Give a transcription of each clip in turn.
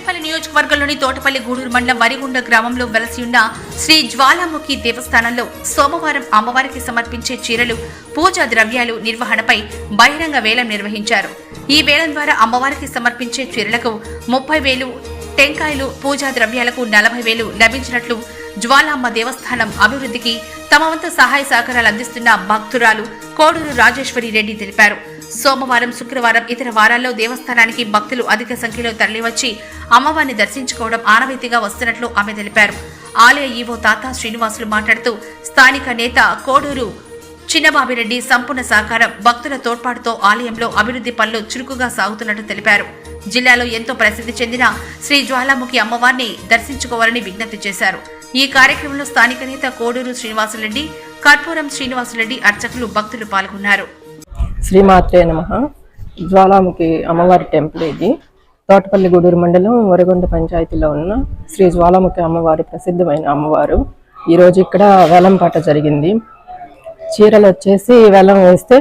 తాడేపల్లి నియోజకవర్గంలోని తోటపల్లి గూడూరు మండలం వరిగుండ గ్రామంలో వెలసి ఉన్న శ్రీ జ్వాలాముఖి దేవస్థానంలో సోమవారం అమ్మవారికి సమర్పించే చీరలు పూజా ద్రవ్యాలు నిర్వహణపై బహిరంగ వేలం నిర్వహించారు. ఈ వేలం ద్వారా అమ్మవారికి సమర్పించే చీరలకు ముప్పై వేలు టెంకాయలు పూజా ద్రవ్యాలకు నలభై వేలు లభించినట్లు జ్వాలామ్మ దేవస్థానం అభివృద్ధికి తమ వంతు సహాయ సహకారాలు అందిస్తున్న భక్తురాలు కోడూరు రాజేశ్వరి రెడ్డి తెలిపారు. సోమవారం శుక్రవారం ఇతర వారాల్లో దేవస్థానానికి భక్తులు అధిక సంఖ్యలో తరలివచ్చి అమ్మవారిని దర్శించుకోవడం ఆనవాయితీగా వస్తున్నట్లు ఆమె తెలిపారు. ఆలయ ఈవో తాత శ్రీనివాసులు మాట్లాడుతూ స్థానిక నేత కోడూరు చిన్నబాబిరెడ్డి సంపూర్ణ సహకారం భక్తుల తోడ్పాటుతో ఆలయంలో అభివృద్ధి పనులు చురుకుగా సాగుతున్నట్టు తెలిపారు. జిల్లాలో ఎంతో ప్రసిద్ధి చెందిన శ్రీ జ్వాలాముఖి అమ్మవారిని దర్శించుకోవాలని విజ్ఞప్తి చేశారు. ఈ కార్యక్రమంలో స్థానిక నేత కోడూరు శ్రీనివాసులరెడ్డి కర్పూరం శ్రీనివాసులరెడ్డి అర్చకులు భక్తులు పాల్గొన్నారు. శ్రీమాత్రే నమ. జ్వాలాముఖి అమ్మవారి టెంపుల్ ఇది. తోటపల్లి గూడూరు మండలం వరగొండ పంచాయతీలో ఉన్న శ్రీ జ్వాలాముఖి అమ్మవారి ప్రసిద్ధమైన అమ్మవారు. ఈరోజు ఇక్కడ వేలంపాట జరిగింది. చీరలు వచ్చేసి వేలం వేస్తే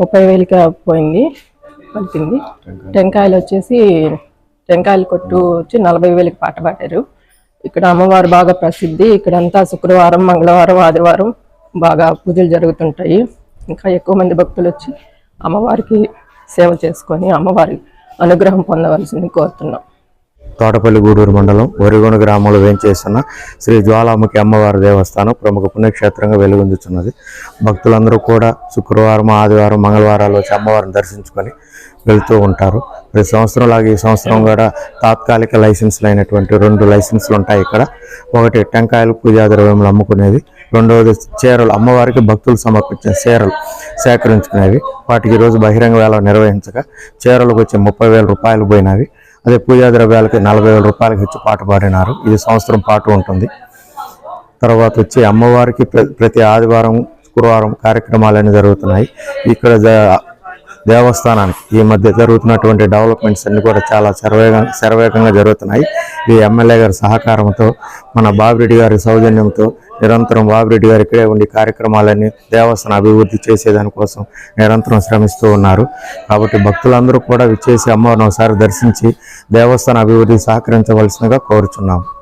ముప్పై వేలకి పోయింది. పలికింది. టెంకాయలు వచ్చేసి టెంకాయలు కొట్టు వచ్చి నలభై వేలకి పాట పాడారు. ఇక్కడ అమ్మవారు బాగా ప్రసిద్ధి. ఇక్కడంతా శుక్రవారం మంగళవారం ఆదివారం బాగా పూజలు జరుగుతుంటాయి. ఇంకా ఎక్కువ మంది భక్తులు వచ్చి అమ్మవారికి సేవ చేసుకొని అమ్మవారి అనుగ్రహం పొందవలసింది కోరుతున్నాం. తోటపల్లి గూడూరు మండలం వరిగొండ గ్రామంలో వేంచేస్తున్న శ్రీ జ్వాలాముఖి అమ్మవారి దేవస్థానం ప్రముఖ పుణ్యక్షేత్రంగా వెలుగొందుతున్నది. భక్తులందరూ కూడా శుక్రవారం ఆదివారం మంగళవారాలు వచ్చి అమ్మవారిని దర్శించుకొని వెళ్తూ ఉంటారు. ప్రతి సంవత్సరం లాగా ఈ సంవత్సరం కూడా తాత్కాలిక లైసెన్స్లు అయినటువంటి రెండు లైసెన్స్లు ఉంటాయి ఇక్కడ. ఒకటి టెంకాయలు పూజా ద్రవ్యములు అమ్ముకునేది. రెండవది చీరలు. అమ్మవారికి భక్తులు సమర్పించిన చీరలు సేకరించుకునేవి. వాటికి ఈరోజు బహిరంగ వేల నిర్వహించగా చీరలకు వచ్చి ముప్పై వేల రూపాయలు పోయినవి. అదే పూజా ద్రవ్యాలకి నలభై వేల రూపాయలకి ఇచ్చి పాట పాడినారు. ఇది సంవత్సరం పాటు ఉంటుంది. తర్వాత వచ్చి అమ్మవారికి ప్రతి ఆదివారం శుక్రవారం కార్యక్రమాలన్నీ జరుగుతున్నాయి. ఇక్కడ జ- దేవస్థానానికి. ఈ మధ్య జరుగుతున్నటువంటి డెవలప్మెంట్స్ అన్ని కూడా చాలా శరవేగంగా శరవేగంగా జరుగుతున్నాయి. ఈ ఎమ్మెల్యే గారి సహకారంతో మన బాబిరెడ్డి గారి సౌజన్యంతో నిరంతరం బాబిరెడ్డి గారు ఇక్కడే ఉండి కార్యక్రమాలన్నీ దేవస్థానం అభివృద్ధి చేసేదానికోసం నిరంతరం శ్రమిస్తూ ఉన్నారు. కాబట్టి భక్తులందరూ కూడా విచ్చేసి అమ్మవారిని ఒకసారి దర్శించి దేవస్థాన అభివృద్ధికి సహకరించవలసిందిగా కోరుచున్నాము